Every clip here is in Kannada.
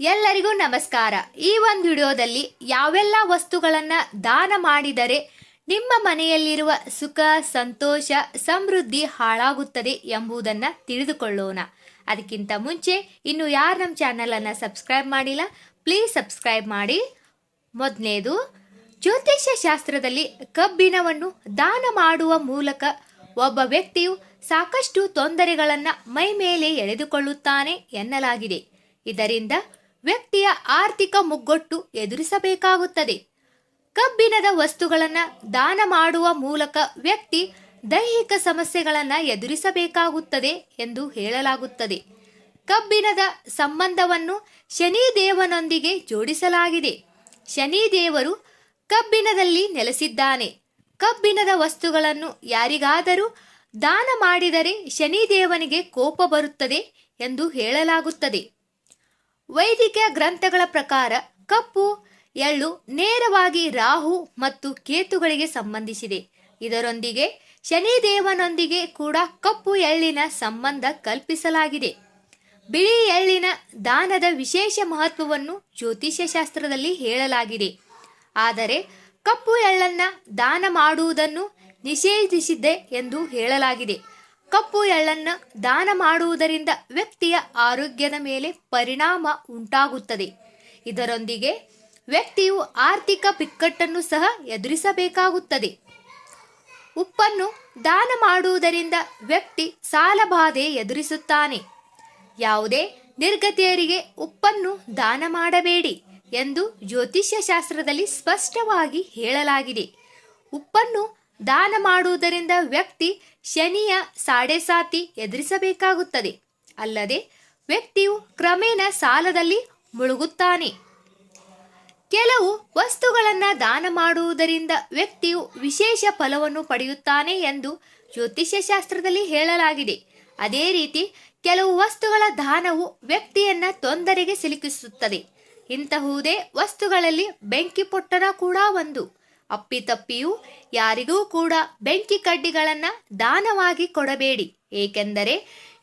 ಎಲ್ಲರಿಗೂ ನಮಸ್ಕಾರ. ಈ ಒಂದು ವಿಡಿಯೋದಲ್ಲಿ ಯಾವೆಲ್ಲ ವಸ್ತುಗಳನ್ನು ದಾನ ಮಾಡಿದರೆ ನಿಮ್ಮ ಮನೆಯಲ್ಲಿರುವ ಸುಖ, ಸಂತೋಷ, ಸಮೃದ್ಧಿ ಹಾಳಾಗುತ್ತದೆ ಎಂಬುದನ್ನು ತಿಳಿದುಕೊಳ್ಳೋಣ. ಅದಕ್ಕಿಂತ ಮುಂಚೆ ಇನ್ನು ಯಾರು ನಮ್ಮ ಚಾನಲನ್ನು ಸಬ್ಸ್ಕ್ರೈಬ್ ಮಾಡಿಲ್ಲ, ಪ್ಲೀಸ್ ಸಬ್ಸ್ಕ್ರೈಬ್ ಮಾಡಿ. ಮೊದಲನೇದು ಜ್ಯೋತಿಷ್ಯ ಶಾಸ್ತ್ರದಲ್ಲಿ ಕಬ್ಬಿಣವನ್ನು ದಾನ ಮಾಡುವ ಮೂಲಕ ಒಬ್ಬ ವ್ಯಕ್ತಿಯು ಸಾಕಷ್ಟು ತೊಂದರೆಗಳನ್ನು ಮೈ ಮೇಲೆ ಎಳೆದುಕೊಳ್ಳುತ್ತಾನೆ ಎನ್ನಲಾಗಿದೆ. ಇದರಿಂದ ವ್ಯಕ್ತಿಯ ಆರ್ಥಿಕ ಮುಗ್ಗೊಟ್ಟು ಎದುರಿಸಬೇಕಾಗುತ್ತದೆ. ಕಬ್ಬಿಣದ ವಸ್ತುಗಳನ್ನು ದಾನ ಮಾಡುವ ಮೂಲಕ ವ್ಯಕ್ತಿ ದೈಹಿಕ ಸಮಸ್ಯೆಗಳನ್ನು ಎದುರಿಸಬೇಕಾಗುತ್ತದೆ ಎಂದು ಹೇಳಲಾಗುತ್ತದೆ. ಕಬ್ಬಿಣದ ಸಂಬಂಧವನ್ನು ಶನಿದೇವನೊಂದಿಗೆ ಜೋಡಿಸಲಾಗಿದೆ. ಶನಿದೇವರು ಕಬ್ಬಿಣದಲ್ಲಿ ನೆಲೆಸಿದ್ದಾನೆ. ಕಬ್ಬಿಣದ ವಸ್ತುಗಳನ್ನು ಯಾರಿಗಾದರೂ ದಾನ ಮಾಡಿದರೆ ಶನಿದೇವನಿಗೆ ಕೋಪ ಬರುತ್ತದೆ ಎಂದು ಹೇಳಲಾಗುತ್ತದೆ. ವೈದಿಕ ಗ್ರಂಥಗಳ ಪ್ರಕಾರ ಕಪ್ಪು, ಎಳ್ಳು ನೇರವಾಗಿ ರಾಹು ಮತ್ತು ಕೇತುಗಳಿಗೆ ಸಂಬಂಧಿಸಿದೆ. ಇದರೊಂದಿಗೆ ಶನಿದೇವನೊಂದಿಗೆ ಕೂಡ ಕಪ್ಪು ಎಳ್ಳಿನ ಸಂಬಂಧ ಕಲ್ಪಿಸಲಾಗಿದೆ. ಬಿಳಿ ಎಳ್ಳಿನ ದಾನದ ವಿಶೇಷ ಮಹತ್ವವನ್ನು ಜ್ಯೋತಿಷ್ಯ ಶಾಸ್ತ್ರದಲ್ಲಿ ಹೇಳಲಾಗಿದೆ. ಆದರೆ ಕಪ್ಪು ಎಳ್ಳನ್ನ ದಾನ ಮಾಡುವುದನ್ನು ನಿಷೇಧಿಸಿದೆ ಎಂದು ಹೇಳಲಾಗಿದೆ. ಕಪ್ಪು ಎಳ್ಳನ್ನು ದಾನ ಮಾಡುವುದರಿಂದ ವ್ಯಕ್ತಿಯ ಆರೋಗ್ಯದ ಮೇಲೆ ಪರಿಣಾಮ ಉಂಟಾಗುತ್ತದೆ. ಇದರೊಂದಿಗೆ ವ್ಯಕ್ತಿಯು ಆರ್ಥಿಕ ಬಿಕ್ಕಟ್ಟನ್ನು ಸಹ ಎದುರಿಸಬೇಕಾಗುತ್ತದೆ. ಉಪ್ಪನ್ನು ದಾನ ಮಾಡುವುದರಿಂದ ವ್ಯಕ್ತಿ ಸಾಲಬಾಧೆ ಎದುರಿಸುತ್ತಾನೆ. ಯಾವುದೇ ನಿರ್ಗತಿಯರಿಗೆ ಉಪ್ಪನ್ನು ದಾನ ಮಾಡಬೇಡಿ ಎಂದು ಜ್ಯೋತಿಷ್ಯ ಶಾಸ್ತ್ರದಲ್ಲಿ ಸ್ಪಷ್ಟವಾಗಿ ಹೇಳಲಾಗಿದೆ. ಉಪ್ಪನ್ನು ದಾನ ಮಾಡುವುದರಿಂದ ವ್ಯಕ್ತಿ ಶನಿಯ ಸಾಡೆಸಾತಿ ಎದುರಿಸಬೇಕಾಗುತ್ತದೆ. ಅಲ್ಲದೆ ವ್ಯಕ್ತಿಯು ಕ್ರಮೇಣ ಸಾಲದಲ್ಲಿ ಮುಳುಗುತ್ತಾನೆ. ಕೆಲವು ವಸ್ತುಗಳನ್ನು ದಾನ ಮಾಡುವುದರಿಂದ ವ್ಯಕ್ತಿಯು ವಿಶೇಷ ಫಲವನ್ನು ಪಡೆಯುತ್ತಾನೆ ಎಂದು ಜ್ಯೋತಿಷ್ಯ ಶಾಸ್ತ್ರದಲ್ಲಿ ಹೇಳಲಾಗಿದೆ. ಅದೇ ರೀತಿ ಕೆಲವು ವಸ್ತುಗಳ ದಾನವು ವ್ಯಕ್ತಿಯನ್ನ ತೊಂದರೆಗೆ ಸಿಲುಕಿಸುತ್ತದೆ. ಇಂತಹುದೇ ವಸ್ತುಗಳಲ್ಲಿ ಬೆಂಕಿ ಪೊಟ್ಟಣ ಕೂಡ ಒಂದು. ಅಪ್ಪಿತಪ್ಪಿಯೂ ಯಾರಿಗೂ ಕೂಡ ಬೆಂಕಿ ಕಡ್ಡಿಗಳನ್ನು ದಾನವಾಗಿ ಕೊಡಬೇಡಿ. ಏಕೆಂದರೆ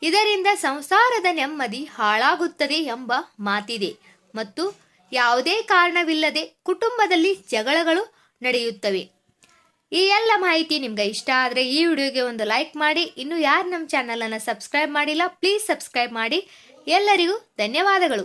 ಇದರಿಂದ ಸಂಸಾರದ ನೆಮ್ಮದಿ ಹಾಳಾಗುತ್ತದೆ ಎಂಬ ಮಾತಿದೆ. ಮತ್ತು ಯಾವುದೇ ಕಾರಣವಿಲ್ಲದೆ ಕುಟುಂಬದಲ್ಲಿ ಜಗಳಗಳು ನಡೆಯುತ್ತವೆ. ಈ ಎಲ್ಲ ಮಾಹಿತಿ ನಿಮ್ಗೆ ಇಷ್ಟ ಆದರೆ ಈ ವಿಡಿಯೋಗೆ ಒಂದು ಲೈಕ್ ಮಾಡಿ. ಇನ್ನು ಯಾರು ನಮ್ಮ ಚಾನಲನ್ನು ಸಬ್ಸ್ಕ್ರೈಬ್ ಮಾಡಿಲ್ಲ, ಪ್ಲೀಸ್ ಸಬ್ಸ್ಕ್ರೈಬ್ ಮಾಡಿ. ಎಲ್ಲರಿಗೂ ಧನ್ಯವಾದಗಳು.